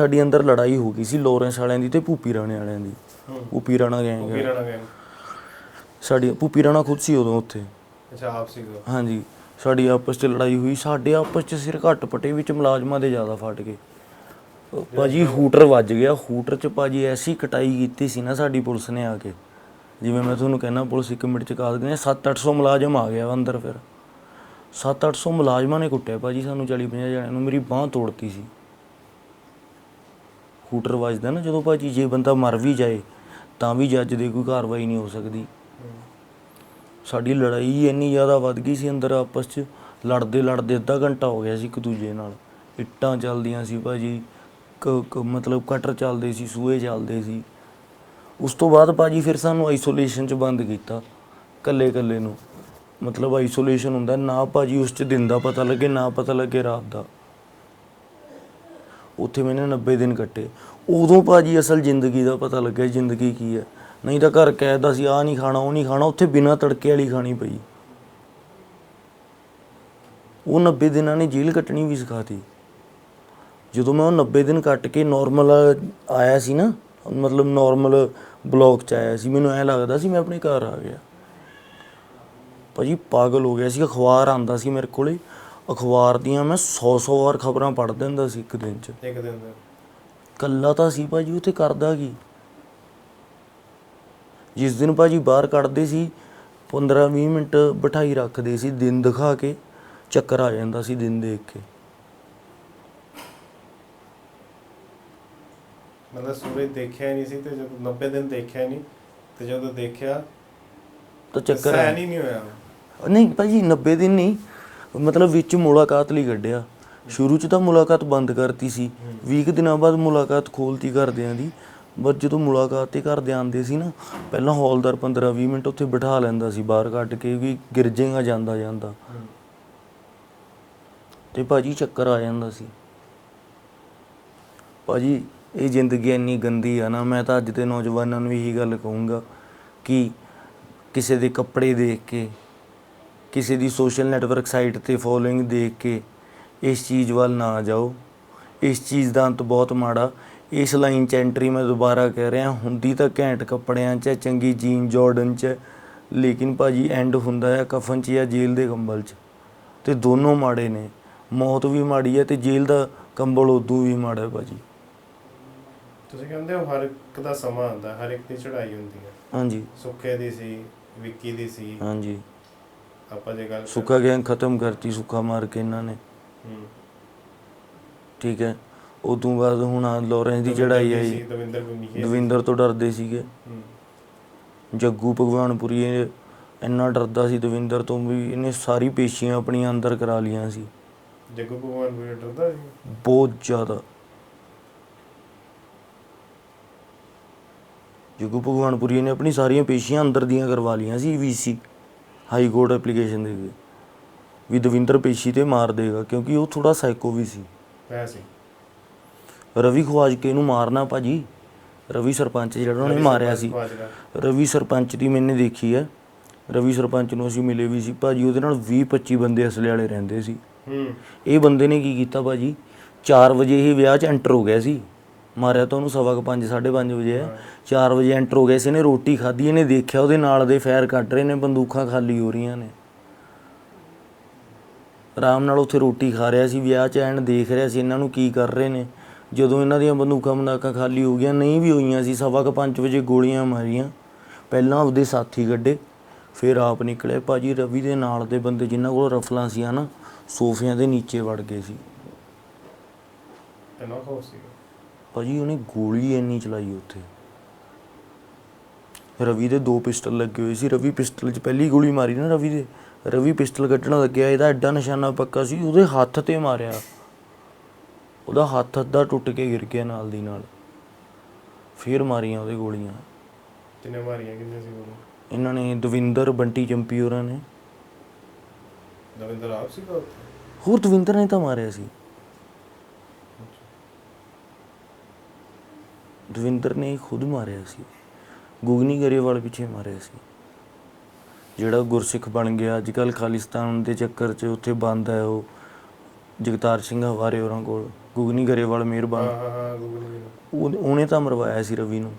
ਸਾਡੀ ਅੰਦਰ ਲੜਾਈ ਹੋ ਗਈ ਸੀ ਲੋਰੈਂਸ ਵਾਲਿਆਂ ਦੀ ਤੇ ਭੂਪੀ ਰਾਣੇ ਵਾਲਿਆਂ ਦੀ। ਭੂਪੀ ਰਾਣਾ ਗੈਂਗ ਵੀਰਾਂ ਨਾਲ ਗਏ ਸਾਡੀ ਭੂਪੀ ਰਾਣਾ ਖੁਦ ਸੀ ਉਦੋਂ ਉੱਥੇ। ਅੱਛਾ ਆਪ ਸੀਗਾ ਹਾਂਜੀ। ਸਾਡੀ ਆਪਸ 'ਚ ਲੜਾਈ ਹੋਈ। ਸਾਡੇ ਆਪਸ 'ਚ ਸਿਰ ਘੱਟ ਪਟੇ ਵਿੱਚ ਮੁਲਾਜ਼ਮਾਂ ਦੇ ਜ਼ਿਆਦਾ ਫਟ ਗਏ। ਭਾਜੀ ਹੂਟਰ ਵੱਜ ਗਿਆ। ਹੂਟਰ 'ਚ ਭਾਜੀ ਐਸੀ ਕਟਾਈ ਕੀਤੀ ਸੀ ਨਾ ਸਾਡੀ ਪੁਲਿਸ ਨੇ ਆ ਕੇ। ਜਿਵੇਂ ਮੈਂ ਤੁਹਾਨੂੰ ਕਹਿੰਦਾ ਪੁਲਿਸ ਇੱਕ ਮਿੰਟ 'ਚ ਕਾਦ ਗਏ 7-800 ਮੁਲਾਜ਼ਮ ਆ ਗਿਆ ਅੰਦਰ ਫਿਰ। 7-800 ਮੁਲਾਜ਼ਮਾਂ ਨੇ ਕੁੱਟਿਆ ਭਾਜੀ। ਸਾਨੂੰ 40-50 ਜਣਿਆਂ ਨੂੰ। ਮੇਰੀ ਬਾਹ ਤੋੜਤੀ ਸੀ। ਹੂਟਰ ਵੱਜਦਾ ਨਾ, ਜਦੋਂ ਭਾਜੀ ਜੇ ਬੰਦਾ ਮਰ ਵੀ ਜਾਏ, ਤਾਂ ਵੀ ਜੱਜ ਦੀ ਕੋਈ ਕਾਰਵਾਈ ਨਹੀਂ ਹੋ ਸਕਦੀ। ਸਾਡੀ ਲੜਾਈ ਇੰਨੀ ਜ਼ਿਆਦਾ ਵੱਧ ਗਈ ਸੀ ਅੰਦਰ ਆਪਸ 'ਚ, ਲੜਦੇ ਲੜਦੇ ਅੱਧਾ ਘੰਟਾ ਹੋ ਗਿਆ ਸੀ ਇੱਕ ਦੂਜੇ ਨਾਲ। ਇੱਟਾਂ ਚੱਲਦੀਆਂ ਸੀ ਭਾਜੀ, ਕ- ਕ- ਮਤਲਬ ਕਟਰ ਚੱਲਦੇ ਸੀ ਸੂਏ ਚੱਲਦੇ ਸੀ। ਉਸ ਤੋਂ ਬਾਅਦ ਭਾਜੀ ਫਿਰ ਸਾਨੂੰ ਆਈਸੋਲੇਸ਼ਨ 'ਚ ਬੰਦ ਕੀਤਾ ਕੱਲੇ ਕੱਲੇ ਨੂੰ। ਮਤਲਬ ਆਈਸੋਲੇਸ਼ਨ ਹੁੰਦਾ, ਨਾ ਭਾਜੀ ਉਸ 'ਚ ਦਿਨ ਦਾ ਪਤਾ ਲੱਗੇ, ਨਾ ਪਤਾ ਲੱਗੇ ਰਾਤ ਦਾ। ਉੱਥੇ ਮੈंने 90 ਦਿਨ ਕੱਟੇ। ਉਦੋਂ ਭਾਜੀ ਅਸਲ ਜ਼ਿੰਦਗੀ ਦਾ ਪਤਾ ਲੱਗਿਆ ਜ਼ਿੰਦਗੀ ਕੀ ਹੈ। ਨਹੀਂ ਤਾਂ ਘਰ ਕਹਿਦਾ ਸੀ ਆ ਨਹੀਂ ਖਾਣਾ, ਉਹ ਨਹੀਂ ਖਾਣਾ। ਉੱਥੇ ਬਿਨਾਂ ਤੜਕੇ ਵਾਲੀ ਖਾਣੀ ਪਈ। ਉਹ 90 ਦਿਨਾਂ ਨੇ ਜੇਲ੍ਹ ਕੱਟਣੀ ਵੀ ਸਿਖਾਤੀ। ਜਦੋਂ ਮੈਂ ਉਹ 90 ਦਿਨ ਕੱਟ ਕੇ ਨਾਰਮਲ ਆਇਆ ਸੀ ਨਾ, ਮਤਲਬ ਨਾਰਮਲ ਬਲੌਕ ਚ ਆਇਆ ਸੀ, ਮੈਨੂੰ ਐ ਲੱਗਦਾ ਸੀ ਮੈਂ ਆਪਣੇ ਘਰ ਆ ਗਿਆ। ਭਾਜੀ ਪਾਗਲ ਹੋ ਗਿਆ ਸੀ ਅਖਬਾਰ ਆਂਦਾ ਸੀ ਮੇਰੇ ਕੋਲੇ। ਅਖਬਾਰ ਦੀਆਂ ਮੈਂ 100-100 ਵਾਰ ਖਬਰਾਂ ਪੜ੍ਹ ਦਿੰਦਾ ਸੀ ਇੱਕ ਦਿਨ ਚ। ਇੱਕ ਦਿਨ ਦਾ। ਕੱਲਾ ਤਾਂ ਸੀ ਭਾਜੀ ਉੱਥੇ ਕਰਦਾ ਕੀ? ਜਿਸ ਦਿਨ ਭਾਜੀ ਬਾਹਰ ਕੱਢਦੇ ਸੀ 15-20 ਮਿੰਟ ਬਿਠਾਈ ਰੱਖਦੇ ਸੀ ਦਿਨ ਦਿਖਾ ਕੇ ਚੱਕਰ ਆ ਜਾਂਦਾ ਸੀ ਦਿਨ ਦੇਖ ਕੇ। ਮਤਲਬ ਸੂਰਜ ਦੇਖਿਆ ਹੀ ਨਹੀਂ ਸੀ ਤੇ ਜਦੋਂ 90 ਦਿਨ ਦੇਖਿਆ ਹੀ ਨਹੀਂ ਤੇ ਜਦੋਂ ਦੇਖਿਆ ਤਾਂ ਚੱਕਰ ਆ ਸਹਿਨ ਹੀ ਨਹੀਂ ਹੋਇਆ। ਨਹੀਂ ਭਾਜੀ 90 ਦਿਨ ਨਹੀਂ ਮਤਲਬ ਵਿੱਚ ਮੁਲਾਕਾਤ ਲਈ ਕੱਢਿਆ। ਸ਼ੁਰੂ 'ਚ ਤਾਂ ਮੁਲਾਕਾਤ ਬੰਦ ਕਰਤੀ ਸੀ। 20 ਕੁ ਦਿਨਾਂ ਬਾਅਦ ਮੁਲਾਕਾਤ ਖੋਲਤੀ ਘਰਦਿਆਂ ਦੀ। ਬਸ ਜਦੋਂ ਮੁਲਾਕਾਤ ਤੇ ਘਰਦੇ ਆਂਦੇ ਸੀ ਨਾ, ਪਹਿਲਾਂ ਹੌਲਦਾਰ 15-20 ਮਿੰਟ ਉੱਥੇ ਬਿਠਾ ਲੈਂਦਾ ਸੀ ਬਾਹਰ ਕੱਢ ਕੇ ਵੀ ਗਿਰ ਜਾਏਗਾ ਜਾਂਦਾ ਜਾਂਦਾ। ਤੇ ਭਾਜੀ ਚੱਕਰ ਆ ਜਾਂਦਾ ਸੀ। ਭਾਜੀ, ਇਹ ਜ਼ਿੰਦਗੀ ਇੰਨੀ ਗੰਦੀ ਆ ਨਾ, ਮੈਂ ਤਾਂ ਅੱਜ ਦੇ ਨੌਜਵਾਨਾਂ ਨੂੰ ਇਹੀ ਗੱਲ ਕਹੂੰਗਾ ਕਿ ਕਿਸੇ ਦੇ ਕੱਪੜੇ ਦੇਖ ਕੇ ਕਿਸੇ ਦੀ ਸੋਸ਼ਲ ਨੈਟਵਰਕ ਸਾਈਟ ਤੇ ਫੋਲੋਇੰਗ ਦੇਖ ਕੇ ਇਸ ਚੀਜ਼ ਵੱਲ ਨਾ ਜਾਓ। ਇਸ ਚੀਜ਼ ਦਾ ਅੰਤ ਬਹੁਤ ਮਾੜਾ। ਇਸ ਲਾਈਨ 'ਚ ਐਂਟਰੀ ਮੈਂ ਦੁਬਾਰਾ ਕਹਿ ਰਿਹਾ ਹੁੰਦੀ ਤਾਂ ਘੈਂਟ ਕੱਪੜਿਆਂ 'ਚ ਚੰਗੀ ਜੀਨ ਜਾਰਡਨ 'ਚ ਲੇਕਿਨ ਭਾਜੀ ਐਂਡ ਹੁੰਦਾ ਹੈ ਕਫਨ 'ਚ ਜਾਂ ਜੇਲ੍ਹ ਦੇ ਕੰਬਲ 'ਚ। ਤੇ ਦੋਨੋਂ ਮਾੜੇ ਨੇ। ਮੌਤ ਵੀ ਮਾੜੀ ਹੈ ਤੇ ਜੇਲ੍ਹ ਦਾ ਕੰਬਲ ਉਦੋਂ ਵੀ ਮਾੜਾ ਹੈ ਭਾਜੀ। ਤੁਸੀਂ ਕਹਿੰਦੇ ਹੋ ਹਰ ਇੱਕ ਦਾ ਸਮਾਂ ਆਉਂਦਾ ਹਰ ਇੱਕ ਦੀ ਚੜ੍ਹਾਈ ਹੁੰਦੀ ਹੈ ਹਾਂਜੀ। ਸੁੱਖੇ ਦੀ ਸੀ ਵਿੱਕੀ ਦੀ ਸੀ। ਹਾਂਜੀ। ਆਪਾਂ ਜੇ ਗੱਲ ਸੁੱਕਾ ਗੈਂਗ ਖਤਮ ਕਰਤੀ ਸੁੱਕਾ ਮਾਰ ਕੇ ਇਹਨਾਂ ਨੇ। ਹੂੰ। ਠੀਕ ਹੈ। ਉਦੋਂ ਬਾਅਦ ਹੁਣ ਆਹ ਲਾਰੈਂਸ ਦੀ ਚੜਾਈ ਆਈ। ਦਵਿੰਦਰ ਤੋਂ ਡਰਦੇ ਸੀਗੇ। ਹੂੰ। ਜੱਗੂ ਭਗਵਾਨਪੁਰੀ ਇੰਨਾ ਡਰਦਾ ਸੀ ਦਵਿੰਦਰ ਤੋਂ ਵੀ ਇਹਨੇ ਸਾਰੀ ਪੇਸ਼ੀਆਂ ਆਪਣੀਆਂ ਅੰਦਰ ਕਰਾ ਲੀਆਂ ਸੀ। ਜੱਗੂ ਭਗਵਾਨ ਵੀ ਡਰਦਾ ਸੀ? ਬਹੁਤ ਜ਼ਿਆਦਾ। ਜੱਗੂ ਭਗਵਾਨਪੁਰੀ ਨੇ ਆਪਣੀ ਸਾਰੀਆਂ ਪੇਸ਼ੀਆਂ ਅੰਦਰ ਦੀਆਂ ਕਰਵਾ ਲੀਆਂ ਸੀ ਵੀਸੀ ਹਾਈ ਕੋਰਟ ਐਪਲੀਕੇਸ਼ਨ ਦੇ ਕੇ ਵੀ ਦਵਿੰਦਰ ਪੇਸ਼ੀ ਤੇ ਮਾਰ ਦੇਗਾ ਕਿਉਂਕਿ ਉਹ ਥੋੜਾ ਸਾਈਕੋ ਵੀ ਸੀ। ਹੈ ਸੀ। ਰਵੀ ਖਵਾਜਕੇ ਨੂੰ ਮਾਰਨਾ ਭਾਜੀ। ਰਵੀ ਸਰਪੰਚ ਜਿਹੜਾ ਉਹਨੇ ਮਾਰਿਆ ਸੀ। ਰਵੀ ਸਰਪੰਚ ਦੀ ਮੈਨੇ ਦੇਖੀ ਹੈ। ਰਵੀ ਸਰਪੰਚ ਨੂੰ ਅਸੀਂ ਮਿਲੇ ਵੀ ਸੀ। ਭਾਜੀ ਉਹਦੇ ਨਾਲ 20 25 ਬੰਦੇ ਅਸਲੇ ਵਾਲੇ ਰਹਿੰਦੇ ਸੀ। ਹੂੰ। ਇਹ ਬੰਦੇ ਨੇ ਕੀ ਕੀਤਾ ਭਾਜੀ? 4 ਵਜੇ ਹੀ ਵਿਆਹ 'ਚ ਐਂਟਰ ਹੋ ਗਿਆ ਸੀ। ਮਾਰਿਆ ਤਾਂ ਉਹਨੂੰ ਸਵਾ ਕੁ ਪੰਜ 5:30 ਵਜੇ। ਹੈ 4 ਵਜੇ ਐਂਟਰ ਹੋ ਗਏ ਸੀ ਇਹਨੇ ਰੋਟੀ ਖਾਧੀ, ਇਹਨੇ ਦੇਖਿਆ ਉਹਦੇ ਨਾਲ ਦੇ ਫਾਇਰ ਕੱਢ ਰਹੇ ਨੇ, ਬੰਦੂਕਾਂ ਖਾਲੀ ਹੋ ਰਹੀਆਂ ਨੇ। ਆਰਾਮ ਨਾਲ ਉੱਥੇ ਰੋਟੀ ਖਾ ਰਿਹਾ ਸੀ, ਵਿਆਹ 'ਚ ਐਨ ਦੇਖ ਰਿਹਾ ਸੀ ਇਹਨਾਂ ਨੂੰ ਕੀ ਕਰ ਰਹੇ ਨੇ। ਜਦੋਂ ਇਹਨਾਂ ਦੀਆਂ ਬੰਦੂਕਾਂ ਬੰਦਾਕਾਂ ਖਾਲੀ ਹੋ ਗਈਆਂ, ਨਹੀਂ ਵੀ ਹੋਈਆਂ ਸੀ, ਸਵਾ ਕੁ ਪੰਜ ਵਜੇ ਗੋਲੀਆਂ ਮਾਰੀਆਂ। ਪਹਿਲਾਂ ਉਹਦੇ ਸਾਥੀ ਗੱਡੇ ਫਿਰ ਆਪ ਨਿਕਲੇ ਭਾਜੀ ਰਵੀ ਦੇ ਨਾਲ ਦੇ ਬੰਦੇ ਜਿਨ੍ਹਾਂ ਕੋਲ ਰਫਲਾਂ ਸੀ ਨਾ ਸੋਫਿਆਂ ਦੇ ਨੀਚੇ ਵੜ ਗਏ ਸੀ। ਇੰਨਾ ਖੌਫ ਸੀ ਭਾਜੀ ਉਹਨੇ ਗੋਲੀ ਇੰਨੀ ਚਲਾਈ ਉੱਥੇ। ਰਵੀ ਦੇ ਦੋ ਪਿਸਟਲ ਲੱਗੇ ਹੋਏ ਸੀ। ਰਵੀ ਪਿਸਟਲ 'ਚ ਪਹਿਲੀ ਗੋਲੀ ਮਾਰੀ ਨਾ ਰਵੀ ਦੇ। ਰਵੀ ਪਿਸਟਲ ਕੱਢਣ ਲੱਗਿਆ ਇਹਦਾ ਐਡਾ ਨਿਸ਼ਾਨਾ ਪੱਕਾ ਸੀ ਉਹਦੇ ਹੱਥ ਤੇ ਮਾਰਿਆ। ਉਹਦਾ ਹੱਥ ਅੱਧਾ ਟੁੱਟ ਕੇ ਗਿਰ ਗਿਆ ਨਾਲ ਦੀ ਨਾਲ। ਫੇਰ ਮਾਰੀਆਂ ਉਹਦੇ ਗੋਲੀਆਂ। ਕਿੰਨੇ ਮਾਰੀਆਂ ਕਿੰਨੇ ਸੀ ਉਹ ਇਹਨਾਂ ਨੇ ਦਵਿੰਦਰ ਬੰਟੀ ਚੰਪੀ ਹੋਰਾਂ ਨੇ। ਦਵਿੰਦਰ ਆਪ ਉੱਥੇ? ਹੋਰ ਦਵਿੰਦਰ ਨੇ ਤਾਂ ਮਾਰਿਆ ਸੀ। ਦਵਿੰਦਰ ਨੇ ਖੁਦ ਮਾਰਿਆ ਸੀ। ਗੁਗਨੀ ਗਰੇਵਾਲ ਪਿੱਛੇ ਮਾਰਿਆ ਸੀ। ਜਿਹੜਾ ਗੁਰਸਿੱਖ ਬਣ ਗਿਆ ਅੱਜ ਕੱਲ ਖਾਲਿਸਤਾਨ ਦੇ ਚੱਕਰ 'ਚ ਉੱਥੇ ਬੰਦ ਹੈ ਉਹ। ਜਗਤਾਰ ਸਿੰਘ ਹਵਾਰੇ ਹੋਰਾਂ ਕੋਲ ਗੁਗਨੀ ਗਰੇਵਾਲ ਮਿਹਰਬਾਨ। ਉਹਨੇ ਤਾਂ ਮਰਵਾਇਆ ਸੀ ਰਵੀ ਨੂੰ।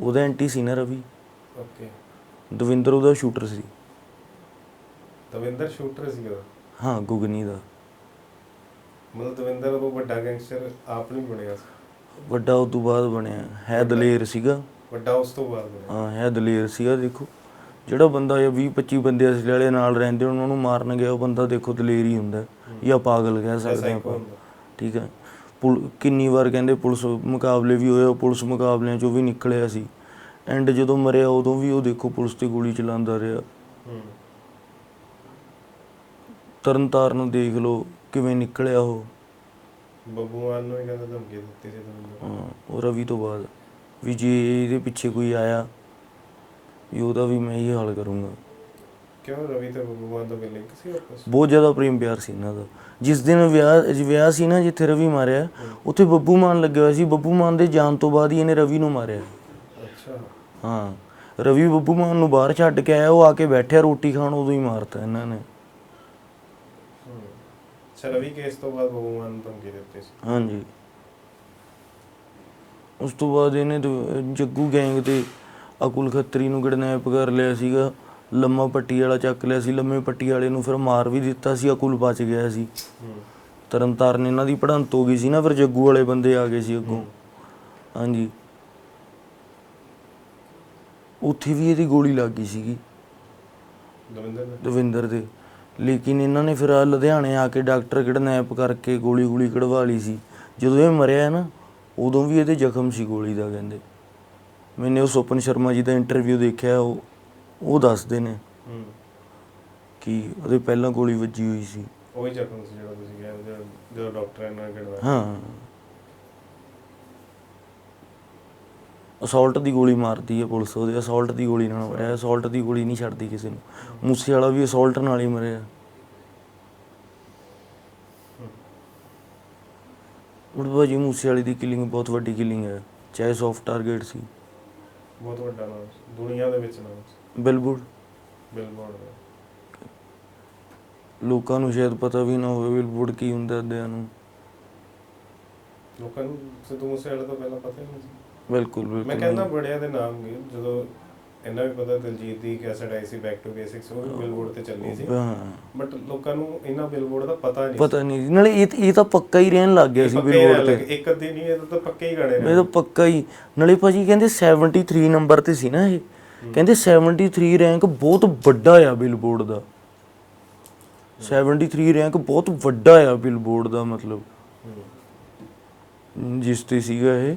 ਉਹਦਾ ਐਂਟੀ ਸੀ ਨਾ ਰਵੀ। ਓਕੇ। ਦਵਿੰਦਰ ਉਹਦਾ ਸ਼ੂਟਰ ਸੀ। ਦਵਿੰਦਰ ਸ਼ੂਟਰ ਸੀ ਉਹ ਹਾਂ ਗੁਗਨੀ ਦਾ। ਮਤਲਬ ਦਵਿੰਦਰ ਉਹ ਵੱਡਾ ਗੈਂਗਸਟਰ ਆਪ ਨਹੀਂ ਬਣਿਆ ਸੀ। ਵੱਡਾ ਉਸ ਤੋਂ ਬਾਅਦ ਬਣਿਆ ਹੈ ਦਲੇਰ ਸੀਗਾ। ਵੱਡਾ ਉਸ ਤੋਂ ਬਾਅਦ ਬਣਿਆ। ਹਾਂ ਹੈ ਦਲੇਰ ਸੀਗਾ ਦੇਖੋ। ਜਿਹੜਾ ਬੰਦਾ ਇਹ 20 25 ਬੰਦੇ ਅਸਲੇ ਵਾਲੇ ਨਾਲ ਰਹਿੰਦੇ ਉਹਨਾਂ ਨੂੰ ਮਾਰਨ ਗਿਆ ਉਹ ਬੰਦਾ ਦੇਖੋ ਦਲੇਰ ਹੀ ਹੁੰਦਾ। ਜਾਂ ਪਾਗਲ ਕਹਿ ਸਕਦੇ ਆਪਾਂ। ਠੀਕ ਹੈ। ਕਿੰਨੀ ਵਾਰ ਕਹਿੰਦੇ ਪੁਲਿਸ ਮੁਕਾਬਲੇ ਵੀ ਹੋਏ ਉਹ ਪੁਲਿਸ ਮੁਕਾਬਲਿਆਂ ਚੋਂ ਵੀ ਨਿਕਲਿਆ ਸੀ। ਐਂਡ ਜਦੋਂ ਮਰਿਆ ਉਦੋਂ ਵੀ ਉਹ ਦੇਖੋ ਪੁਲਿਸ ਤੇ ਗੋਲੀ ਚਲਾਉਂਦਾ ਰਿਹਾ। ਤਰਨਤਾਰਨ ਦੇਖ ਲਓ ਕਿਵੇਂ ਨਿਕਲਿਆ ਉਹ। ਬੱਬੂ ਮਾਨ ਨੂੰ ਹੀ ਕਹਿੰਦਾ ਧਮਕੀ ਦਿੱਤੀ ਸੀ ਦਵਿੰਦਰ ਹਾਂ, ਉਹ ਰਵੀ ਤੋਂ ਬਾਅਦ। ਵੀ ਜੇ ਇਹਦੇ ਪਿੱਛੇ ਕੋਈ ਆਇਆ ਵੀ ਉਹਦਾ ਵੀ ਮੈਂ ਹੀ ਹਾਲ ਕਰੂੰਗਾ। ਕਿਉਂ? ਰਵੀ ਤੇ ਬੱਬੂ ਮਾਨ ਦਾ ਕੋਈ ਲਿੰਕ ਸੀ ਆਪਸ ਬਹੁਤ ਜ਼ਿਆਦਾ ਪ੍ਰੇਮ ਪਿਆਰ ਸੀ ਇਹਨਾਂ ਦਾ। ਜਿਸ ਦਿਨ ਵਿਆਹ ਵਿਆਹ ਸੀ ਨਾ ਜਿੱਥੇ ਰਵੀ ਮਾਰਿਆ ਉੱਥੇ ਬੱਬੂ ਮਾਨ ਲੱਗਿਆ ਹੋਇਆ ਸੀ। ਬੱਬੂ ਮਾਨ ਦੇ ਜਾਣ ਤੋਂ ਬਾਅਦ ਹੀ ਇਹਨੇ ਰਵੀ ਨੂੰ ਮਾਰਿਆ। ਅੱਛਾ। ਹਾਂ। ਰਵੀ ਬੱਬੂ ਮਾਨ ਨੂੰ ਬਾਹਰ ਛੱਡ ਕੇ ਆਇਆ ਉਹ ਆ ਕੇ ਬੈਠਿਆ ਰੋਟੀ ਖਾਣ ਉਦੋਂ ਹੀ ਮਾਰਤਾ ਇਹਨਾਂ ਨੇ। ਅੱਛਾ ਰਵੀ ਕੇਸ ਤੋਂ ਬਾਅਦ ਬੱਬੂ ਮਾਨ ਨੂੰ ਧਮਕੀ ਦਿੱਤੀ ਸੀ। ਹਾਂਜੀ। ਉਸ ਤੋਂ ਬਾਅਦ ਇਹਨੇ ਜੱਗੂ ਗੈਂਗ ਤੇ ਅਕੁਲ ਖੱਤਰੀ ਨੂੰ ਕਿਡਨੈਪ ਕਰ ਲਿਆ ਸੀਗਾ। ਲੰਮਾ ਪੱਟੀ ਵਾਲਾ ਚੱਕ ਲਿਆ ਸੀ। ਲੰਮੇ ਪੱਟੀ ਵਾਲੇ ਨੂੰ ਫਿਰ ਮਾਰ ਵੀ ਦਿੱਤਾ ਸੀ। ਅਕੁਲ ਬਚ ਗਿਆ ਸੀ। ਹੂੰ। ਤਰਨਤਾਰਨ ਇਹਨਾਂ ਦੀ ਪੜ੍ਹੰਤ ਹੋ ਗਈ ਸੀ ਨਾ ਫਿਰ ਜੱਗੂ ਵਾਲੇ ਬੰਦੇ ਆ ਗਏ ਸੀ ਅੱਗੋਂ। ਹਾਂਜੀ। ਉੱਥੇ ਵੀ ਇਹਦੀ ਗੋਲੀ ਲੱਗ ਗਈ ਸੀਗੀ। ਦਵਿੰਦਰ ਨੇ ਦਵਿੰਦਰ ਦੇ। ਲੇਕਿਨ ਇਹਨਾਂ ਨੇ ਫਿਰ ਆਹ ਲੁਧਿਆਣੇ ਆ ਕੇ ਡਾਕਟਰ ਕਿਡਨੈਪ ਕਰਕੇ ਗੋਲੀ ਗੋਲੀ ਕਢਵਾ ਲਈ ਸੀ। ਜਦੋਂ ਇਹ ਮਰਿਆ ਨਾ ਉਦੋਂ ਵੀ ਇਹਦੇ ਜ਼ਖਮ ਸੀ ਗੋਲੀ ਦਾ ਕਹਿੰਦੇ। ਮੈਨੇ ਉਹ ਸੁਪਨ ਸ਼ਰਮਾ ਜੀ ਦਾ ਇੰਟਰਵਿਊ ਦੇਖਿਆ ਉਹ ਉਹ ਦੱਸਦੇ ਨੇ ਹੂੰ। ਕਿ ਉਹਦੇ ਪਹਿਲਾਂ ਗੋਲੀ ਵੱਜੀ ਹੋਈ ਸੀ। ਉਹੀ ਜ਼ਖਮ ਸੀ ਜਿਹੜਾ ਤੁਸੀਂ ਕਿਹਾ ਜਦੋਂ- ਡਾਕਟਰ ਇਹਨਾਂ ਨੇ ਕਿਹੜਾ ਹਾਂ। ਅਸੌਲਟ ਦੀ ਗੋਲੀ ਮਾਰਦੀ ਹੈ ਪੁਲਿਸ ਉਹਦੇ ਅਸੌਲਟ ਦੀ ਗੋਲੀ ਨਾਲ ਮਰਿਆ ਅਸੌਲਟ ਦੀ ਗੋਲੀ ਨਹੀਂ ਛੱਡਦੀ ਕਿਸੇ ਨੂੰ। ਮੂਸੇ ਵਾਲਾ ਵੀ ਅਸੌਲਟ ਨਾਲ ਹੀ ਮਰਿਆ। ਉੜਵਾ ਜੀ ਮੂਸੇ ਵਾਲੀ ਦੀ ਕਿਲਿੰਗ ਬਹੁਤ ਵੱਡੀ ਕਿਲਿੰਗ ਹੈ। ਚਾਹੇ ਸੌਫਟ ਟਾਰਗੇਟ ਸੀ। ਬਹੁਤ ਵੱਡਾ ਨਾਮ ਸੀ। ਦੁਨੀਆ ਦੇ ਵਿੱਚ ਨਾਮ ਸੀ। ਬਿਲਬੋਰਡ ਦਾ। ਲੋਕਾਂ ਨੂੰ ਸ਼ਾਇਦ ਪਤਾ ਵੀ ਨਾ ਹੋਵੇ ਬਿਲਬੁਰਡ ਕੀ ਹੁੰਦਾ ਅੱਧਿਆਂ ਨੂੰ। ਲੋਕਾਂ ਨੂੰ ਸਿੱਧੂ ਮੂਸੇ ਵਾਲੇ ਤੋਂ ਪਹਿਲਾਂ ਪਤਾ ਹੀ ਨਹੀਂ ਸੀ। ਬਿਲਕੁਲ ਮੈਂ ਬਿਲਕੁਲ। ਕਹਿੰਦਾ ਬੜਿਆਂ ਦੇ ਨਾਮ ਗਏ ਜਦੋਂ ਇਹਨਾਂ ਵੀ ਪਤਾ ਦਿਲਜੀਤ ਦੀ ਕੈਸਟ ਆਈ ਸੀ ਬੈਕ ਟੂ ਬੇਸਿਕਸ ਉਹ ਵੀ ਬਿਲਬੋਰਡ ਤੇ ਚੱਲੀ ਸੀ। ਹਾਂ। ਬਟ ਲੋਕਾਂ ਨੂੰ ਇਹਨਾਂ ਬਿਲਬੋਰਡ ਦਾ ਪਤਾ ਨਹੀਂ ਪਤਾ ਨਹੀਂ। ਨਾਲੇ ਇਹ ਇਹ ਤਾਂ ਪੱਕਾ ਹੀ ਰਹਿਣ ਲੱਗ ਗਿਆ ਸੀ ਬਿਲਬੁਰਡ ਤੇ। ਇੱਕ ਅੱਧੀ ਨਹੀਂ ਇਹ ਤਾਂ ਪੱਕੇ ਹੀ ਗਾਣੇ ਇਹ ਨੇ ਤਾਂ ਪੱਕਾ ਹੀ। ਨਾਲੇ ਭਾਜੀ ਕਹਿੰਦੇ 73 ਨੰਬਰ ਤੇ ਸੀ ਨਾ ਇਹ। ਕਹਿੰਦੇ 73 ਰੈਂਕ ਬਹੁਤ ਵੱਡਾ ਆ ਬਿਲਬੋਰਡ ਦਾ। 73 ਰੈਂਕ ਬਹੁਤ ਵੱਡਾ ਆ ਬਿਲਬੋਰਡ ਦਾ ਮਤਲਬ। ਜਿਸ ਤੇ ਸੀਗਾ ਇਹ।